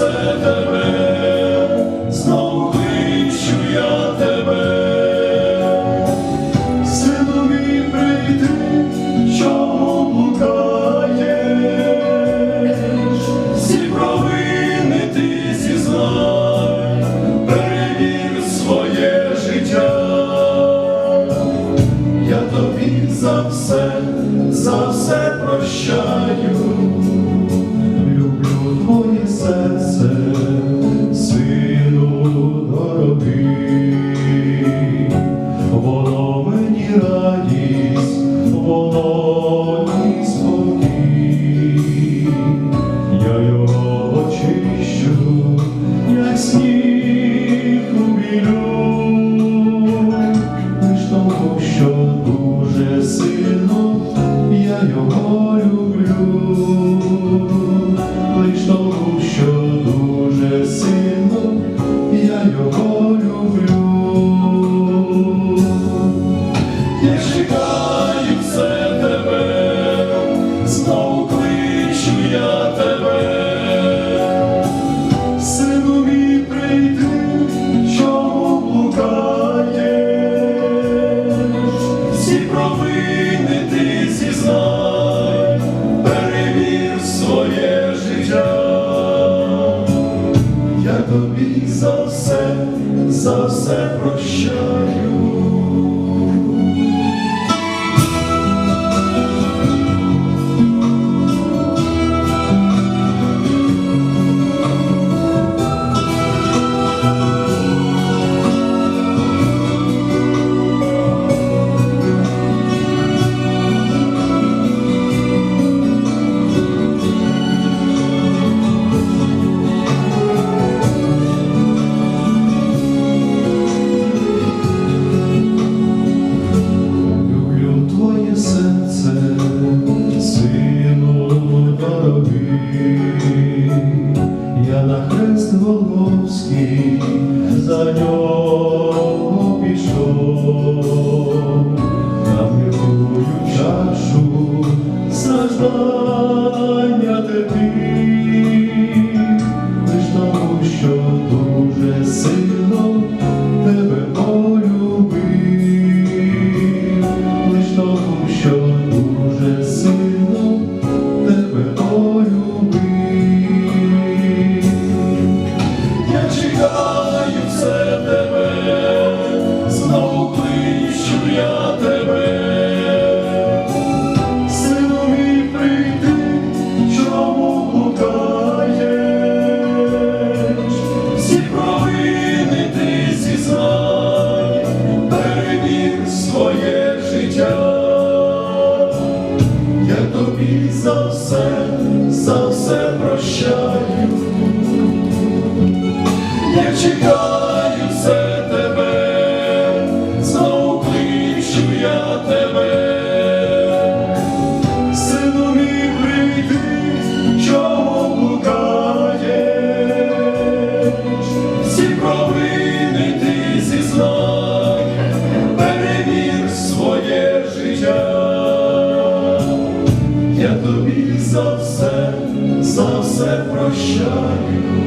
все тебе, знов кличу я тебе, сину мій прийди, чому блукаєш, всі провини ти зізнай, перевір своє життя, я тобі за все, за все. Тобі за все, за все прощаю. тобі за все, за все прощаю. Не чекаю. worship you.